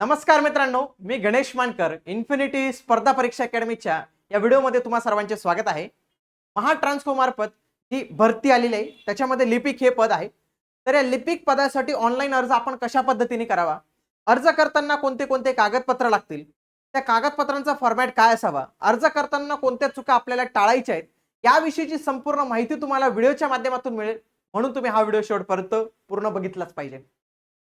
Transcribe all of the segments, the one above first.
नमस्कार मित्रांनो मी गणेश मानकर इन्फिनिटी स्पर्धा परीक्षा अकॅडमीच्या या व्हिडिओमध्ये तुम्हा सर्वांचे स्वागत आहे. महा ट्रान्सफो मार्फत ही भरती आलेली आहे त्याच्यामध्ये लिपिक हे पद आहे. तर या लिपिक पदासाठी ऑनलाईन अर्ज आपण कशा पद्धतीने करावा? अर्ज करताना कोणते कोणते कागदपत्र लागतील? त्या कागदपत्रांचा फॉर्मॅट काय असावा? अर्ज करताना कोणत्या चुका आपल्याला टाळायच्या आहेत याविषयीची संपूर्ण माहिती तुम्हाला व्हिडिओच्या माध्यमातून मिळेल. म्हणून तुम्ही हा व्हिडिओ शेवटपर्यंत पूर्ण बघितलाच पाहिजे.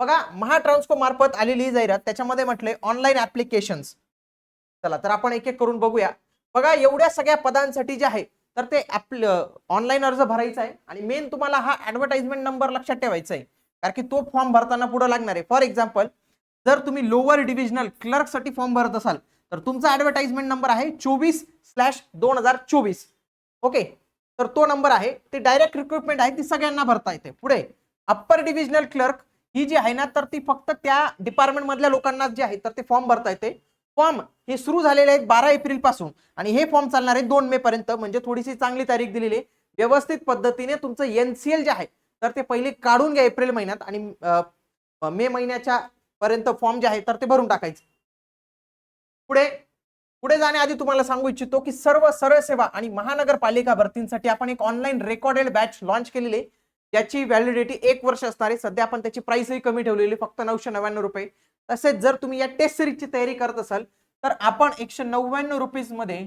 बघा महाट्रान्सको मार्फत आलेली ही जाहिरात त्याच्यामध्ये म्हटले ऑनलाईन ऍप्लिकेशन्स चला तर आपण एक एक करून बघूया. बघा एवढ्या सगळ्या पदांसाठी जे आहे तर ते ऑनलाईन अर्ज भरायचा आहे. आणि मेन तुम्हाला हा ऍडव्हर्टाइजमेंट नंबर लक्षात ठेवायचा आहे. कारण की तो फॉर्म भरताना पुढे लागणार आहे. फॉर एक्झाम्पल जर तुम्ही लोअर डिव्हिजनल क्लर्कसाठी फॉर्म भरत असाल तर तुमचा ऍडव्हर्टाइजमेंट नंबर आहे चोवीस स्लॅश दोन हजार चोवीस. ओके तर तो नंबर आहे. ते डायरेक्ट रिक्रुटमेंट आहे ती सगळ्यांना भरता येते. पुढे अप्पर डिव्हिजनल क्लर्क ही जी आहे ना तर ती फक्त त्या डिपार्टमेंट मधल्या लोकांना जे आहे तर ते फॉर्म भरता येते फॉर्म हे सुरू झालेले आहेत बारा एप्रिलपासून. आणि हे फॉर्म चालणार आहे दोन मे पर्यंत. म्हणजे थोडीशी चांगली तारीख दिलेली आहे. व्यवस्थित पद्धतीने तुमचं एनसीएल जे आहे तर ते पहिले काढून घ्या एप्रिल महिन्यात. आणि मे महिन्याच्या पर्यंत फॉर्म जे आहे तर ते भरून टाकायचे. पुढे पुढे जाण्याआधी तुम्हाला सांगू इच्छितो की सर्व सरळ सेवा आणि महानगरपालिका भरतींसाठी आपण एक ऑनलाईन रेकॉर्डेड बॅच लॉन्च केलेली आहे. याची व्हॅलिडिटी एक वर्ष असणार आहे. सध्या आपण त्याची प्राइसही कमी ठेवलेली फक्त नऊशे नव्याण्णव रुपये. तसेच जर तुम्ही या टेस्ट सिरीजची तयारी करत असाल तर आपण एकशे नव्याण्णव रुपीजमध्ये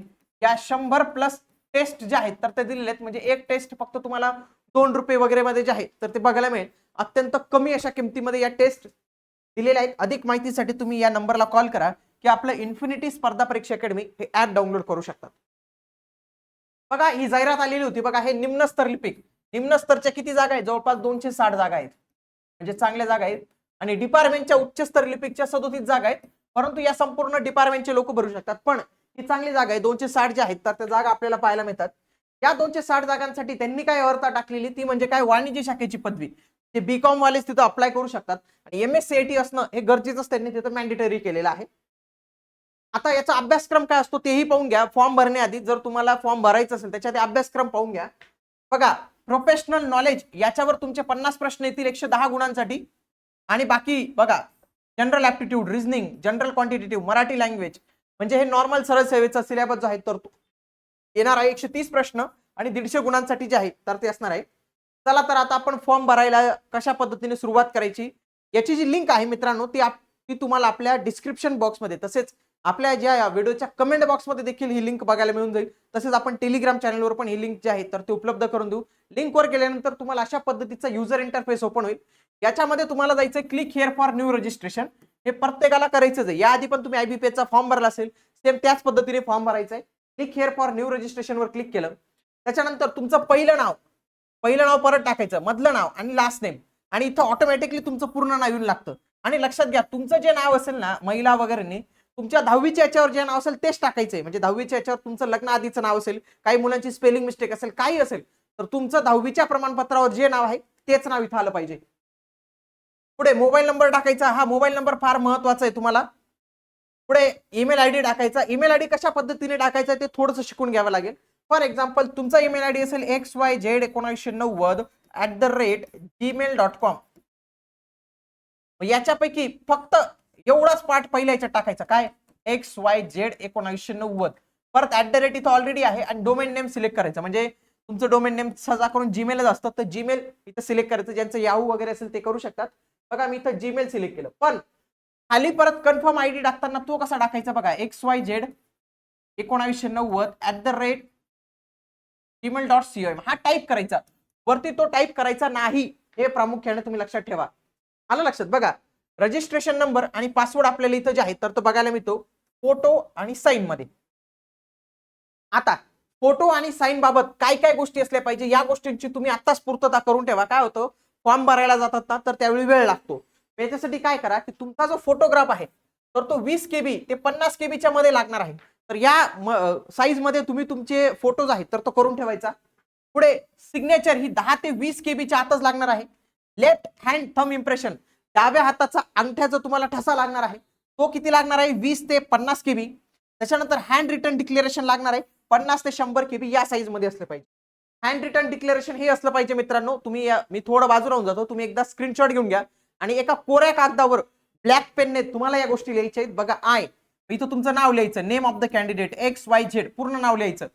या शंभर प्लस टेस्ट जे आहेत तर ते दिलेले आहेत. म्हणजे एक टेस्ट फक्त तुम्हाला दोन रुपये वगैरे मध्ये जे आहे तर ते बघायला मिळेल. अत्यंत कमी अशा किमतीमध्ये या टेस्ट दिलेल्या आहेत. अधिक माहितीसाठी तुम्ही या नंबरला कॉल करा की आपलं इन्फिनिटी स्पर्धा परीक्षा अकॅडमी हे ऍप डाउनलोड करू शकतात. बघा ही जाहिरात आलेली होती. बघा हे निम्न निम्न स्तरच्या किती जागा आहेत? जवळपास दोनशे साठ जागा आहेत. म्हणजे चांगल्या जागा आहेत. आणि डिपार्टमेंटच्या उच्च स्तर लिपिकच्या सदोतीस जागा आहेत. परंतु या संपूर्ण डिपार्टमेंटचे लोक भरू शकतात. पण ही चांगली जागा आहे. दोनशे साठ ज्या आहेत तर त्या जागा आपल्याला पाहायला मिळतात. या दोनशे साठ जागांसाठी त्यांनी काय अर्थ टाकलेली? ती म्हणजे काय? वाणिज्य शाखेची पदवी. ते बी कॉम वालेच तिथं अप्लाय करू शकतात. आणि एम एस सी असणं हे गरजेचंच त्यांनी तिथं मॅन्डेटरी केलेलं आहे. आता याचा अभ्यासक्रम काय असतो तेही पाहून घ्या. फॉर्म भरण्याआधी जर तुम्हाला फॉर्म भरायचा असेल त्याच्या अभ्यासक्रम पाहून घ्या. बघा प्रोफेशनल नॉलेज याच्यावर तुमचे पन्नास प्रश्न येतील एकशे दहा गुणांसाठी. आणि बाकी बघा general aptitude reasoning general quantitative Marathi language म्हणजे हे नॉर्मल सरळ सेवेचा सिलेबस जो आहे तर तो. येणार आहे एकशे तीस प्रश्न आणि दीडशे गुणांसाठी जे आहे तर ते असणार आहे. चला तर आता आपण फॉर्म भरायला कशा पद्धतीने सुरुवात करायची? याची जी लिंक आहे मित्रांनो ती आप- ती तुम्हाला आपल्या डिस्क्रिप्शन बॉक्समध्ये. तसेच आपल्या ज्या व्हिडिओच्या कमेंट बॉक्समध्ये देखील ही लिंक बघायला मिळून जाईल. तसेच आपण टेलिग्राम चॅनलवर पण ही लिंक जी आहे तर ती उपलब्ध करून देऊ. लिंकवर गेल्यानंतर तुम्हाला अशा पद्धतीचा युजर इंटरफेस ओपन होईल. याच्यामध्ये तुम्हाला जायचं click here for new registration हे प्रत्येकाला करायचंच आहे. याआधी पण तुम्ही आयबीपीएचा फॉर्म भरला असेल सेम त्याच पद्धतीने फॉर्म भरायचा आहे क्लिक हिअर फॉर न्यू रजिस्ट्रेशनवर क्लिक केलं. त्याच्यानंतर तुमचं पहिलं नाव पहिलं नाव परत टाकायचं मधलं नाव आणि लास्ट नेम आणि इथं ऑटोमॅटिकली तुमचं पूर्ण नाव येऊन लागतं. आणि लक्षात घ्या तुमचं जे नाव असेल ना महिला वगैरेने तुमच्या दहावीच्या याच्यावर जे नाव असेल तेच टाकायचंय. म्हणजे दहावीच्या याच्यावर तुमचं लग्न आधीचं नाव असेल काही मुलांची स्पेलिंग मिस्टेक असेल काही असेल तर तुमचं दहावीच्या प्रमाणपत्रावर जे नाव आहे तेच नाव इथं आलं पाहिजे. पुढे मोबाईल नंबर टाकायचा. हा मोबाईल नंबर फार महत्त्वाचा आहे तुम्हाला. पुढे ईमेल आयडी टाकायचा. ईमेल आयडी कशा पद्धतीने टाकायचा ते थोडंसं शिकून घ्यावं लागेल. फॉर एक्झाम्पल तुमचा ईमेल आयडी असेल एक्स वाय झेड एकोणीसशे नव्वद at the rate Gmail dot com याच्यापैकी फक्त एवढाच पार्ट पहिल्या याच्यात टाकायचा. काय? एक्स वाय झेड एकोणीसशे नव्वद. परत ऍट द रेट इथं ऑलरेडी आहे आणि डोमेन नेम सिलेक्ट करायचं. म्हणजे तुमचं डोमेन नेम सजा करून जीमेलच असतं. तर जीमेल इथं सिलेक्ट करायचं. ज्यांचं याहू वगैरे असेल ते करू शकतात. बघा मी इथं जीमेल सिलेक्ट केलं. पण खाली परत कन्फर्म आयडी टाकताना तो कसा टाकायचा बघा. एक्स वाय झेड एकोणावीसशे नव्वद at the rate Gmail dot COM हा टाईप करायचा. वरती तो टाईप करायचा नाही. हे प्रामुख्याने तुम्ही लक्षात ठेवा. आलं लक्षात? बघा. रजिस्ट्रेशन नंबर आणि पासवर्ड आपल्याला इथं जे आहे तर तो बघायला मिळतो. फोटो आणि साईन मध्ये. आता फोटो आणि साईन बाबत काय काय गोष्टी असल्या पाहिजे या गोष्टींची तुम्ही आत्ताच पूर्तता करून ठेवा. काय होतं? फॉर्म भरायला जातात ना तर त्यावेळी वेळ लागतो. त्याच्यासाठी काय करा की तुमचा जो फोटोग्राफ आहे तर तो वीस केबी ते पन्नास केबीच्या मध्ये लागणार आहे. तर या साईजमध्ये तुम्ही तुमचे फोटोज आहेत तर तो करून ठेवायचा. पुढे सिग्नेचर ही दहा ते वीस केबीच्या आतच लागणार आहे. लेफ्ट हँड थम इम्प्रेशन डाव्या हाताचा अंगठ्याचा तुम्हाला ठसा लागणार आहे तो किती लागणार आहे? वीस ते पन्नास केबी त्याच्यानंतर हँड रिटर्न डिक्लेरेशन लागणार आहे पन्नास ते शंभर केबी या साईजमध्ये असलं पाहिजे. हँड रिटर्न डिक्लेरेशन हे असलं पाहिजे मित्रांनो. तुम्ही मी थोडं बाजू राहून जातो. तुम्ही एकदा स्क्रीनशॉट घेऊन घ्या. आणि एका कोऱ्या कागदावर ब्लॅक पेनने तुम्हाला या गोष्टी लिहायच्या आहेत. बघा आय इथं तुमचं नाव लिहायचं. Name of the candidate X Y Z पूर्ण नाव लिहायचं.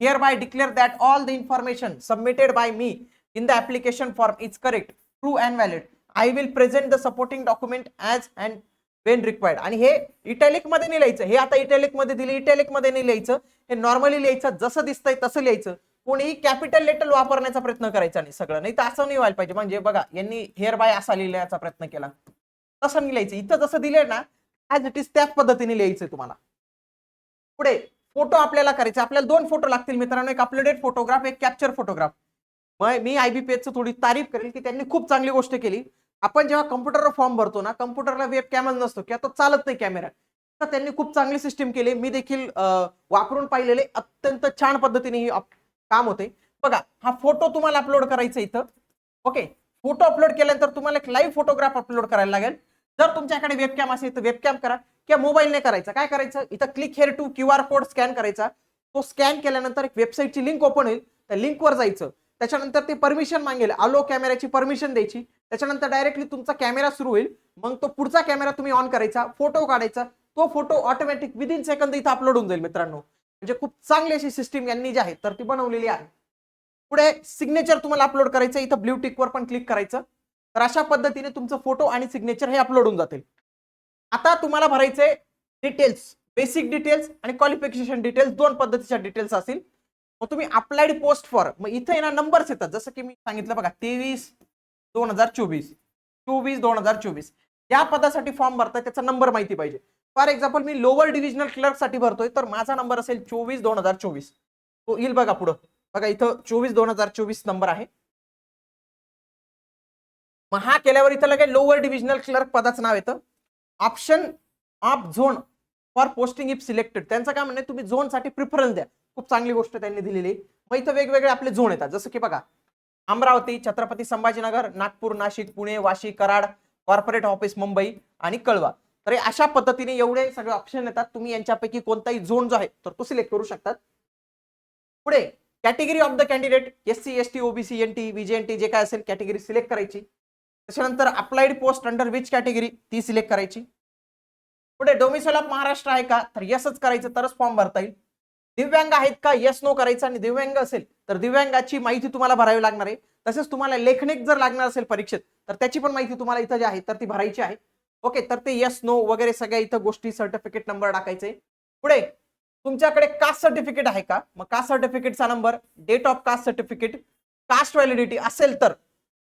Hereby declare that all the information submitted by me in the application form is correct true and valid I will present the supporting document as and when required आणि हे इटॅलिकमध्ये नाही लिहायचं. हे आता इटॅलिकमध्ये दिले इटॅलिकमध्ये नाही लिहायचं. हे नॉर्मली लिहायचं जसं दिसतंय तसं लिहायचं. कोणीही कॅपिटल लेटर वापरण्याचा प्रयत्न करायचा नाही सगळं. नाही तर असं नाही व्हायला पाहिजे. म्हणजे बघा यांनी हेअर बाय असा लिहिण्याचा प्रयत्न केला. तसं नाही लिहायचं. इथं जसं दिलंय ना ॲज इट इज त्याच पद्धतीने लिहायचं तुम्हाला. पुढे फोटो आपल्याला करायचे. आपल्याला दोन फोटो लागतील मित्रांनो. एक अपलोडेड फोटोग्राफ एक कॅप्चर फोटोग्राफ मग मी आयबीपीएच थोडी तारीफ करेल की त्यांनी खूप चांगली गोष्ट केली. आपण जेव्हा कम्प्युटरवर फॉर्म भरतो ना कम्प्युटरला वेब कॅमेरा नसतो किंवा तो चालत नाही कॅमेरा. तर त्यांनी खूप चांगली सिस्टीम केली. मी देखील वापरून पाहिलेले अत्यंत छान पद्धतीने ही काम होते. बघा हा फोटो तुम्हाला अपलोड करायचा इथं. ओके? फोटो अपलोड केल्यानंतर तुम्हाला एक लाईव्ह फोटोग्राफ अपलोड करायला लागेल. जर तुमच्याकडे वेबकॅम असेल तर वेबकॅम करा किंवा मोबाईलने करायचा. काय करायचं? इथं click here to Q R code scan करायचा. तो स्कॅन केल्यानंतर एक वेबसाईटची लिंक ओपन होईल. त्या लिंकवर जायचं. त्याच्यानंतर ते परमिशन मागेल. आलो कॅमेऱ्याची परमिशन द्यायची. त्याच्यानंतर डायरेक्टली तुमचा कॅमेरा सुरू होईल. मग तो पुढचा कॅमेरा तुम्ही ऑन करायचा फोटो काढायचा. तो फोटो ऑटोमॅटिक विदिन सेकंद इथं अपलोड होऊन जाईल मित्रांनो. म्हणजे खूप चांगली अशी सिस्टीम यांनी जी आहे तर ती बनवलेली आहे. पुढे सिग्नेचर तुम्हाला अपलोड करायचं इथं ब्ल्यू टिकवर पण क्लिक करायचं. तर अशा पद्धतीने तुमचं फोटो आणि सिग्नेचर हे अपलोड होऊन जातील. आता तुम्हाला भरायचे डिटेल्स बेसिक डिटेल्स आणि क्वालिफिकेशन डिटेल्स दोन पद्धतीच्या डिटेल्स असतील. मग तुम्ही अप्लाइड पोस्ट फॉर मग इथे येणार नंबर्स येतात. जसं की मी सांगितलं बघा तेवीस दोन हजार चोवीस चोवीस दोन हजार चोवीस. या पदासाठी फॉर्म भरताय त्याचा नंबर माहिती पाहिजे. फॉर एक्झाम्पल मी लोअर डिव्हिजनल क्लर्कसाठी भरतोय तर माझा नंबर असेल चोवीस दोन हजार चोवीस. तो येईल बघा पुढं. बघा इथं चोवीस दोन हजार चोवीस नंबर आहे. मग हा केल्यावर इथं लगेच लोअर डिव्हिजनल क्लर्क पदाचं नाव येतं. Option of zone for posting if selected त्यांचं काय म्हणणं आहे, तुम्ही झोनसाठी प्रिफरन्स द्या. खूप चांगली गोष्ट त्यांनी दिलेली. मग इथं वेगवेगळे आपले झोन येतात. जसं की बघा अमरावती छत्रपती संभाजीनगर नागपूर नाशिक पुणे वाशी कराड कॉर्पोरेट ऑफिस मुंबई आणि कळवा. तर हे अशा पद्धतीने एवढे सगळे ऑप्शन येतात. तुम्ही यांच्यापैकी कोणताही झोन जो आहे तर तो सिलेक्ट करू शकतात. पुढे category of the candidate S C S T OBC N T VJ जे काय असेल कॅटेगरी सिलेक्ट करायची. त्याच्यानंतर applied post under which category ती सिलेक्ट करायची. पुढे डोमिसाईल ऑफ महाराष्ट्र आहे का? तर यसच करायचं तरच फॉर्म भरता येईल. दिव्यांग आहेत का? यस नो करायचं आणि दिव्यांग असेल तर दिव्यांगाची माहिती तुम्हाला भरावी लागणार आहे. तसेच तुम्हाला लेखनिक जर लागणार असेल परीक्षेत तर त्याची पण माहिती तुम्हाला इथं जी आहे तर ती भरायची आहे. ओके तर ते यस नो वगैरे सगळ्या इथं गोष्टी सर्टिफिकेट नंबर टाकायचे. पुढे तुमच्याकडे कास्ट सर्टिफिकेट आहे का? मग caste सर्टिफिकेटचा number date of caste certificate caste validity असेल तर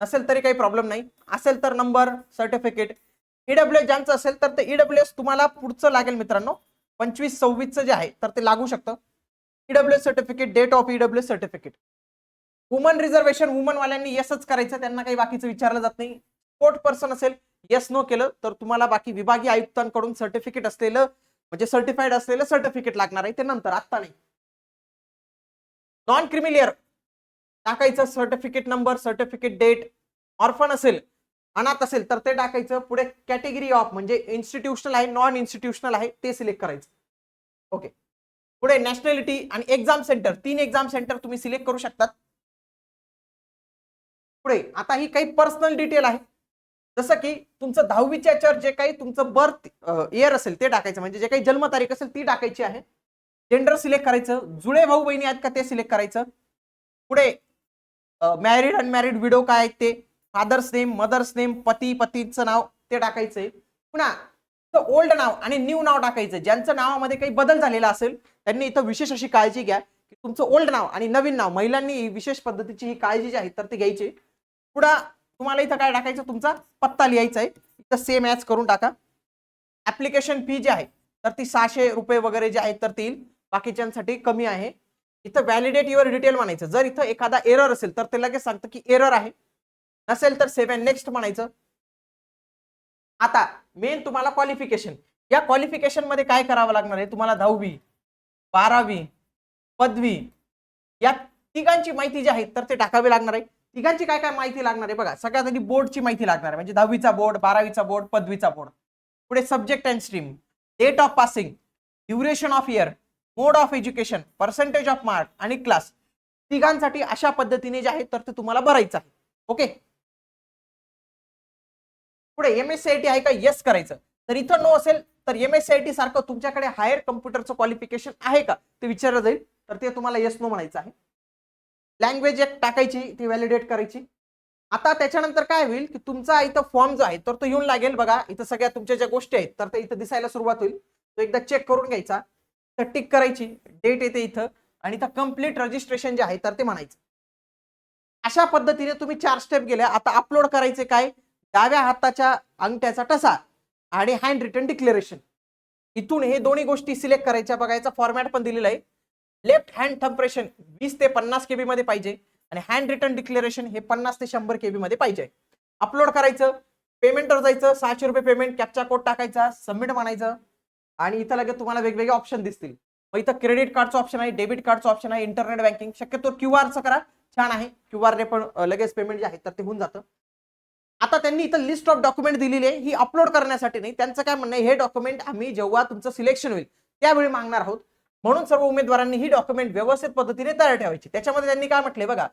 नसेल तरी काही प्रॉब्लेम नाही. असेल तर नंबर सर्टिफिकेट ईडब्ल्यू ज्यांचं असेल तर ते ईडब्ल्यू एस तुम्हाला पुढचं लागेल मित्रांनो. पंचवीस सव्वीसचं जे आहे तर ते लागू शकतं. EW certificate date of EW certificate woman reservation woman वाल्यांनी यसच करायचं त्यांना काही बाकीचं विचारलं जात नाही. स्पोर्ट पर्सन असेल येस नो केलं तर तुम्हाला बाकी विभागीय आयुक्तांकडून सर्टिफिकेट असलेलं म्हणजे सर्टिफाईड असलेलं सर्टिफिकेट लागणार आहे ते नंतर आत्ता नाही. नॉन क्रिमिलियर टाकायचं certificate number certificate date orphan असेल अनाथ असेल तर ते टाकायचं. पुढे कॅटेगरी ऑफ म्हणजे इन्स्टिट्यूशनल आहे नॉन इन्स्टिट्यूशनल आहे ते सिलेक्ट करायचं. ओके पुढे नॅशनॅलिटी आणि एक्झाम सेंटर तीन एक्झाम सेंटर तुम्ही सिलेक्ट करू शकतात. पुढे आता ही काही पर्सनल डिटेल आहे. जसं की तुमचं दहावीच्या याच्यावर जे काही तुमचं बर्थ इयर असेल ते टाकायचं. म्हणजे जे काही जन्मतारीख असेल ती टाकायची आहे. जेंडर सिलेक्ट करायचं. जुळे भाऊ बहिणी आहेत का ते सिलेक्ट करायचं. पुढे मॅरिड अनमॅरिड विडो काय आहेत ते. फादर्स नेम मदर्स नेम पती पतीचं नाव ते टाकायचंय. पुन्हा ओल्ड नाव आणि न्यू नाव टाकायचं. ज्यांचं नावामध्ये काही बदल झालेला असेल त्यांनी इथं विशेष अशी काळजी घ्या की तुमचं ओल्ड नाव आणि नवीन नाव महिलांनी विशेष पद्धतीची ही काळजी जी आहे तर ती घ्यायची. पुढं तुम्हाला इथं काय टाकायचं तुमचा पत्ता लिहायचा आहे. इथं सेम ॲच करून टाका. ऍप्लिकेशन फी जी आहे तर ती सहाशे रुपये वगैरे जे आहेत तर ती बाकीच्यांसाठी कमी आहे. इथं व्हॅलिडेट युअर डिटेल म्हणायचं. जर इथं एखादा एरर असेल तर ते लगेच सांगतं की एरर आहे. नसेल तर सेव्ह नेक्स्ट म्हणायचं. आता मेन तुम्हाला क्वालिफिकेशन या क्वालिफिकेशनमध्ये काय करावं लागणार आहे? तुम्हाला दहावी बारावी पदवी या तिघांची माहिती जी आहे तर ते टाकावी लागणार आहे. तिघांची काय काय माहिती लागणार आहे? बघा सगळ्यात आधी बोर्डची माहिती लागणार आहे. म्हणजे दहावीचा बोर्ड बारावीचा बोर्ड पदवीचा बोर्ड पुढे subject and stream date of passing duration of year mode of education percentage of mark आणि क्लास तिघांसाठी अशा पद्धतीने जे आहे तर ते तुम्हाला भरायचं आहे. ओके पुढे M S C I T आहे का? येस करायचं. तर इथं नो असेल तर M S C I T सारखं तुमच्याकडे हायर कम्प्युटरचं क्वालिफिकेशन आहे का? ते विचारलं जाईल. तर ते तुम्हाला येस नो म्हणायचं आहे. लँग्वेज एक टाकायची ती व्हॅलिडेट करायची. आता त्याच्यानंतर काय होईल की तुमचा इथं फॉर्म जो आहे तर तो येऊन लागेल बघा. इथं सगळ्या तुमच्या ज्या गोष्टी आहेत तर ते इथं दिसायला सुरुवात होईल. तो एकदा चेक करून घ्यायचा. तर टिक करायची. डेट येते इथं. आणि इथं कंप्लीट रजिस्ट्रेशन जे आहे तर ते म्हणायचं. अशा पद्धतीने तुम्ही चार स्टेप गेल्या. आता अपलोड करायचे काय? डाव्या हाताच्या अंगठ्याचा टसा आणि हँड रिटर्न डिक्लेरेशन इथून हे दोन्ही गोष्टी सिलेक्ट करायच्या. बघायचा फॉर्मॅट पण दिलेला आहे. लेफ्ट हँड थम्प्रेशन वीस ते पन्नास केबी मध्ये पाहिजे. आणि हँड रिटर्न डिक्लेरेशन हे पन्नास ते शंभर केबी मध्ये पाहिजे. अपलोड करायचं. पेमेंटवर जायचं. सहाशे रुपये पेमेंट कॅप्चा कोड टाकायचा. सबमिट म्हणायचं. आणि इथं लगेच तुम्हाला वेगवेगळे ऑप्शन दिसतील. मग इथं क्रेडिट कार्डचं ऑप्शन आहे डेबिट कार्डचं ऑप्शन आहे इंटरनेट बँकिंग शक्यतो क्यू आरचं करा. छान आहे. क्यू आरने पण लगेच पेमेंट जे आहे तर ते होऊन जातं. आता त्यांनी इथं लिस्ट ऑफ डॉक्युमेंट दिलेली आहे ही अपलोड करण्यासाठी नाही. त्यांचं काय म्हणणं हे डॉक्युमेंट आम्ही जेव्हा तुमचं सिलेक्शन होईल त्यावेळी मागणार आहोत. म्हणून सर्व उमेदवारांनी ही डॉक्युमेंट व्यवस्थित पद्धतीने तयार ठेवायची. त्याच्यामध्ये त्यांनी काय म्हटले बघा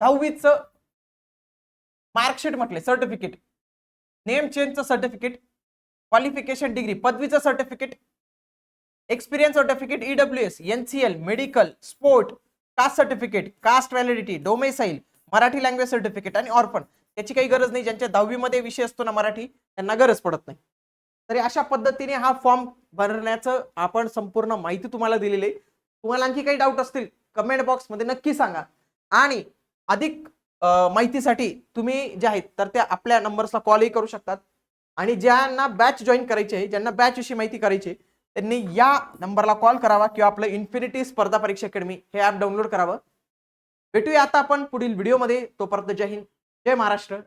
दहावीचं मार्कशीट म्हटले सर्टिफिकेट नेम चेंजचं certificate qualification degree पदवीचं certificate experience certificate EW S NCL medical sport caste certificate caste validity domicile Marathi language certificate आणि ऑर्पण याची काही गरज नाही. ज्यांच्या दहावीमध्ये विषय असतो ना मराठी त्यांना गरज पडत नाही. तरी अशा पद्धतीने हा फॉर्म भरण्याचं आपण संपूर्ण माहिती तुम्हाला दिलेली आहे. तुम्हाला आणखी काही डाऊट असतील कमेंट बॉक्समध्ये नक्की सांगा. आणि अधिक माहितीसाठी तुम्ही जे आहेत तर त्या आपल्या नंबर्सला कॉलही करू शकतात. आणि ज्यांना बॅच जॉईन करायची आहे ज्यांना बॅच विषयी माहिती करायची आहे, त्यांनी या नंबरला कॉल करावा किंवा आपलं इन्फिनिटी स्पर्धा परीक्षा अकॅडमी हे ॲप डाउनलोड करावं. भेटूया आता आपण पुढील व्हिडिओमध्ये तोपर्यंत जय हिंद. जय महाराष्ट्र.